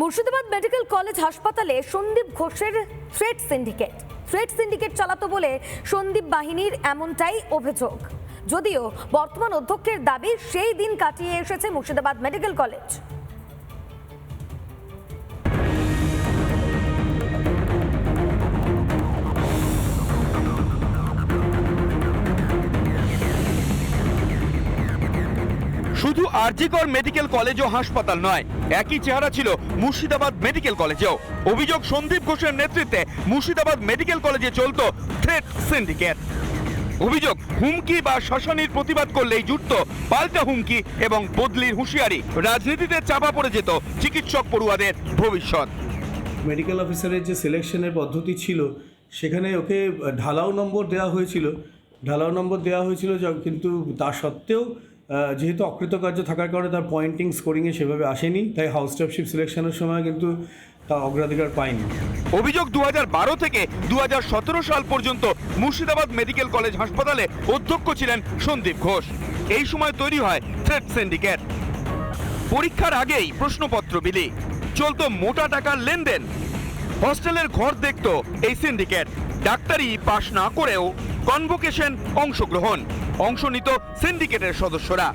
Murshidabad medical college হাসপাতালে সন্দীপ ঘোষের thread syndicate. Thread syndicate চালাতো বলে সন্দীপ বাহিনীর এমনটাই অভিযোগ। যদিও বর্তমান অধ্যক্ষের দাবি সেই দিন কাটিয়ে এসেছে মুর্শিদাবাদ মেডিকেল কলেজ। শুধু আরজিকর মেডিকেল কলেজ ও হাসপাতাল নয়, একই চেহারা ছিল মুর্শিদাবাদ মেডিকেল কলেজেও। অভিযোগ সন্দীপ ঘোষের নেতৃত্বে মুর্শিদাবাদ মেডিকেল কলেজে চলত থ্রেট সিন্ডিকেট। অভিযোগ, হুমকি বা শাসনের প্রতিবাদ করলেই জুটত পাল্টা হুমকি এবং বদলির হুঁশিয়ারি। রাজনীতিতে চাপা পড়ে যেত চিকিৎসক পড়ুয়াদের ভবিষ্যৎ। মেডিকেল অফিসারের যে সিলেকশনের পদ্ধতি ছিল, সেখানে ওকে ঢালাও নম্বর দেওয়া হয়েছিল। ঢালাও নম্বর দেওয়া হয়েছিল কিন্তু তা সত্ত্বেও যেহেতু অকৃতকার্য থাকার কারণে তার পয়েন্টিং স্কোরিংয়ে সেভাবে আসেনি, তাই হাউস স্টাফশিপ সিলেকশনের সময় কিন্তু তা অগ্রাধিকার পায়নি। অভিযোগ দুহাজার বারো থেকে দু হাজার সতেরো সাল পর্যন্ত মুর্শিদাবাদ মেডিকেল কলেজ হাসপাতালে অধ্যক্ষ ছিলেন সন্দীপ ঘোষ। এই সময় তৈরি হয় থ্রেড সিন্ডিকেট পরীক্ষার আগেই প্রশ্নপত্র বিলি। চলত মোটা টাকার লেনদেন। হস্টেলের ঘর দেখতো এই সিন্ডিকেট ডাক্তারি পাশ না করেও কনভোকেশন অংশগ্রহণ। অংশ নিত সিন্ডিকেটের সদস্যরা।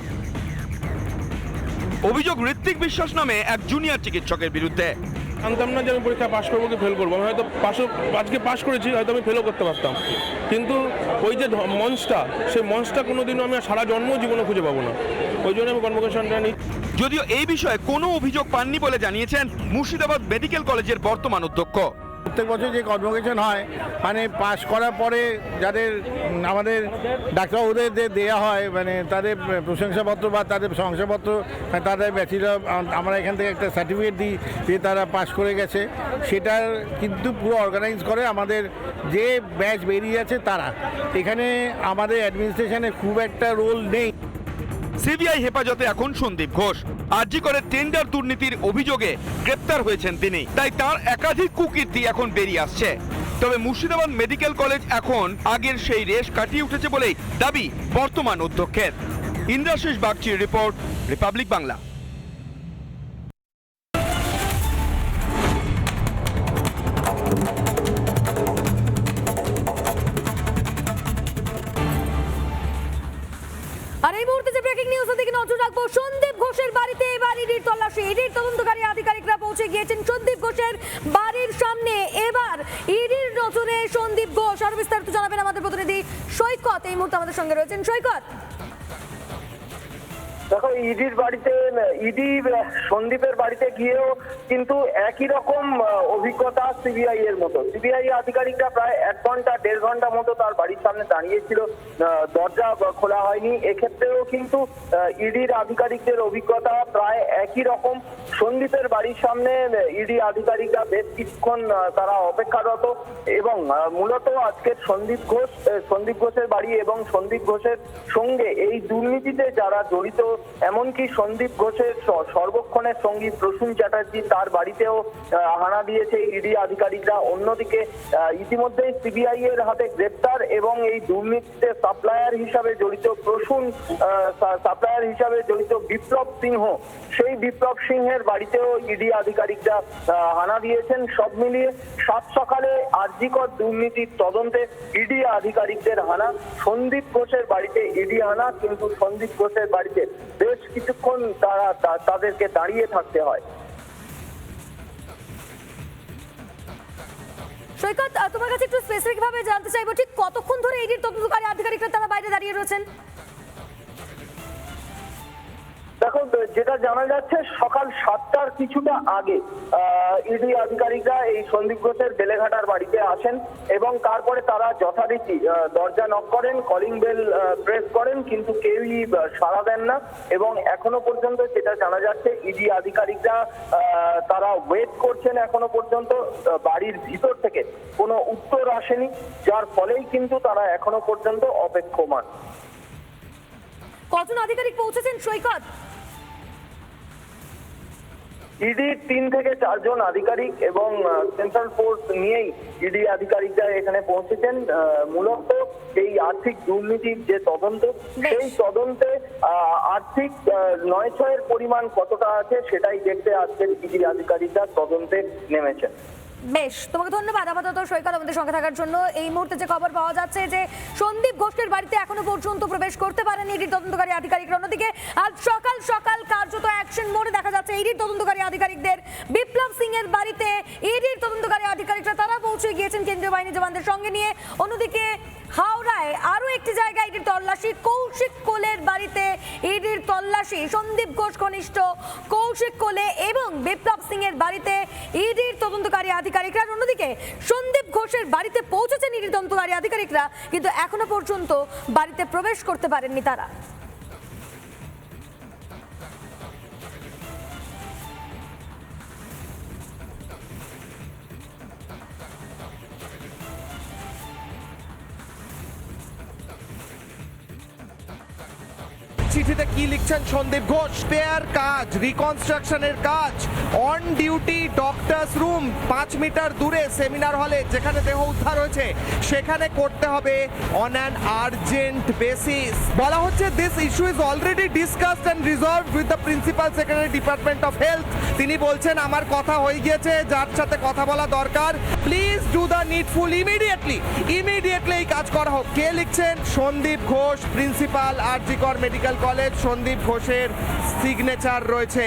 অভিযোগ ঋত্বিক বিশ্বাস নামে এক জুনিয়র চিকিৎসকের বিরুদ্ধে। জানতাম না যে আমি পরীক্ষা পাশ করব কি ফেল করব? আমি হয়তো পাশও আজকে পাশ করেছি হয়তো আমি ফেলও করতে পারতাম। কিন্তু ওই যে মঞ্চটা সেই মঞ্চটা কোনোদিনও আমি সারা জন্ম জীবনে খুঁজে পাবো না। ওই জন্য আমি কনভোকেশনটা নিই। যদিও এই বিষয়ে কোনো অভিযোগ পাননি বলে জানিয়েছেন মুর্শিদাবাদ মেডিকেল কলেজের বর্তমান অধ্যক্ষ। প্রত্যেক বছর যে কনভোকেশন হয় মানে পাশ করার পরে যাদের আমাদের ডাক্তারবাবুদের যে দেওয়া হয় মানে তাদের প্রশংসাপত্র বা তাদের শংসাপত্র, তাদের ব্যাচেলর আমরা এখান থেকে একটা সার্টিফিকেট দিই যে তারা পাশ করে গেছে। সেটার কিন্তু পুরো অর্গানাইজ করে আমাদের যে ব্যাচ বেরিয়ে আছে তারা। এখানে আমাদের অ্যাডমিনিস্ট্রেশনে খুব একটা রোল নেই। সিবিআই হেফাজতে এখন সন্দীপ ঘোষ। আরজি করে টেন্ডার দুর্নীতির অভিযোগে গ্রেপ্তার হয়েছেন তিনি। তাই তার একাধিক কুকীর্তি এখন বেরিয়ে আসছে। তবে মুর্শিদাবাদ মেডিকেল কলেজ এখন আগের সেই রেশ কাটিয়ে উঠেছে বলেই দাবি বর্তমান অধ্যক্ষের। ইন্দ্রাশিস বাগচির রিপোর্ট, রিপাবলিক বাংলা। আর এই মুহূর্তে যে ব্রেকিং নিউজ দিকে নজর রাখব সন্দীপ ঘোষের বাড়িতে। এবার ইডির তল্লাশি। ইডির তদন্তকারী আধিকারিকরা পৌঁছে গিয়েছেন সন্দীপ ঘোষের বাড়ির সামনে। এবার ইডির নজরে সন্দীপ ঘোষ। আরও বিস্তারিত জানাবেন আমাদের প্রতিনিধি সৈকত। এই মুহূর্তে আমাদের সঙ্গে রয়েছেন সৈকত। দেখো, ইডির বাড়িতে, ইডি সন্দীপের বাড়িতে গিয়েও কিন্তু একই রকম অভিজ্ঞতা সিবিআই এর মতো। সিবিআই আধিকারিকরা প্রায় এক ঘণ্টা, দেড় ঘণ্টা মতো তার বাড়ির সামনে দাঁড়িয়েছিল। দরজা খোলা হয়নি। এক্ষেত্রেও কিন্তু ইডির আধিকারিকদের অভিজ্ঞতা প্রায় একই রকম। সন্দীপের বাড়ির সামনে ইডি আধিকারিকরা বেশ কিছুক্ষণ তারা অপেক্ষারত এবং মূলত আজকের সন্দীপ ঘোষ সন্দীপ ঘোষের বাড়ি এবং সন্দীপ ঘোষের সঙ্গে এই দুর্নীতিতে যারা জড়িত এমনকি সন্দীপ ঘোষের সর্বক্ষণের সঙ্গী প্রসূন চ্যাটার্জি তার বাড়িতেও হানা দিয়েছে ইডি আধিকারিকরা। অন্যদিকে ইতিমধ্যেই সিবিআই এর হাতে গ্রেপ্তার এবং এই দুর্নীতিতে সাপ্লায়ার হিসাবে জড়িত প্রসূন সাপ্লায়ার হিসাবে জড়িত বিপ্লব সিংহ, সেই বিপ্লব সিংহের বাড়িতেও ইডি আধিকারিকরা হানা দিয়েছেন। সব মিলিয়ে সাত সকালে আর্জিকর দুর্নীতির তদন্তে ইডি আধিকারিকদের হানা। সন্দীপ ঘোষের বাড়িতে ইডি হানা, কিন্তু সন্দীপ ঘোষের বাড়িতে বেশ কিছুক্ষণ তারা তাদেরকে দাঁড়িয়ে থাকতে হয়। সৈকত তোমার কাছে একটু স্পেসিফিক ভাবে জানতে চাইব, ঠিক কতক্ষণ ধরে এই তদন্তকারী আধিকারিকরা তারা বাইরে দাঁড়িয়ে রয়েছেন? দেখো, যেটা জানা যাচ্ছে, সকাল সাতটার কিছুটা আগে ইডি আধিকারিকরা এই সন্দীপ ঘোষের বেলেঘাটার বাড়িতে আসেন এবং তারপরে তারা যথারীতি দরজা নক করেন কলিং বেল প্রেস করেন, কিন্তু কেউই সাড়া দেন না এবং এখনও পর্যন্ত যেটা জানা যাচ্ছে, ইডি আধিকারিকরা তারা ওয়েট করছেন এখনও পর্যন্ত বাড়ির ভিতর থেকে। কোনো উত্তর আসেনি, যার ফলেই কিন্তু তারা এখনও পর্যন্ত অপেক্ষমান। কজন আধিকারিক পৌঁছেছেন সৈকত? ইডির তিন থেকে চারজন আধিকারিক এবং সেন্ট্রাল ফোর্স নিয়েই ইডি আধিকারিকরা এখানে পৌঁছেছেন। মূলত এই আর্থিক দুর্নীতির যে তদন্ত সেই তদন্তে আর্থিক নয় ছয়ের পরিমাণ কতটা আছে সেটাই দেখতে আজকের ইডি আধিকারিকরা তদন্তে নেমেছেন। বেশ, তোমাকে ধন্যবাদ আপাতত সৈকত আমাদের সঙ্গে থাকার জন্য। এই মুহূর্তে যে খবর পাওয়া যাচ্ছে যে সন্দীপ ঘোষের বাড়িতে এখনও পর্যন্ত প্রবেশ করতে পারেনি ইডির তদন্তকারী আধিকারিকরা। অন্যদিকে আজ সকাল সকাল কার্যত অ্যাকশন মোড়ে দেখা যাচ্ছে ইডির তদন্তকারী আধিকারিকদের। বিপ্লব সিং এর বাড়িতে ইডির তদন্তকারী আধিকারিকরা, তারা পৌঁছে গিয়েছেন কেন্দ্রীয় বাহিনী জওয়ানদের সঙ্গে নিয়ে। অন্যদিকে হাওড়ায় আরও একটি জায়গায় ইডির তল্লাশি, কৌশিক কোলের বাড়িতে ইডির তল্লাশি। সন্দীপ ঘোষ ঘনিষ্ঠ কৌশিক কোলে এবং বিপ্লব সিং এর বাড়িতে ইডির তদন্তকারী আধিকারিকরা। অন্যদিকে, সন্দীপ ঘোষের বাড়িতে পৌঁছেছেন ইডির তদন্তকারী আধিকারিকরা, কিন্তু এখনও পর্যন্ত বাড়িতে প্রবেশ করতে পারেননি তারা। চিঠিতে কি লিখছেন সন্দীপ ঘোষ? পেয়ার কাজ রিকনস্ট্রাকশনের কাজ অন ডিউটি ডক্টরস রুম পাঁচ মিটার দূরে সেমিনার হলে যেখানে দেহ উদ্ধার হয়েছে, সেখানে করতে হবে অন অ্যান আর্জেন্ট বেসিস বলা হচ্ছে this issue is already discussed and resolved with the principal secretary department of health তিনি বলছেন, আমার কথা হয়ে গিয়েছে, যার সাথে কথা বলা দরকার। Please do the needful immediately immediately এই কাজ করা হোক। কে লিখছেন? Sandip Ghosh principal RG Kar medical college Sandip ঘোষের সিগনেচার রয়েছে।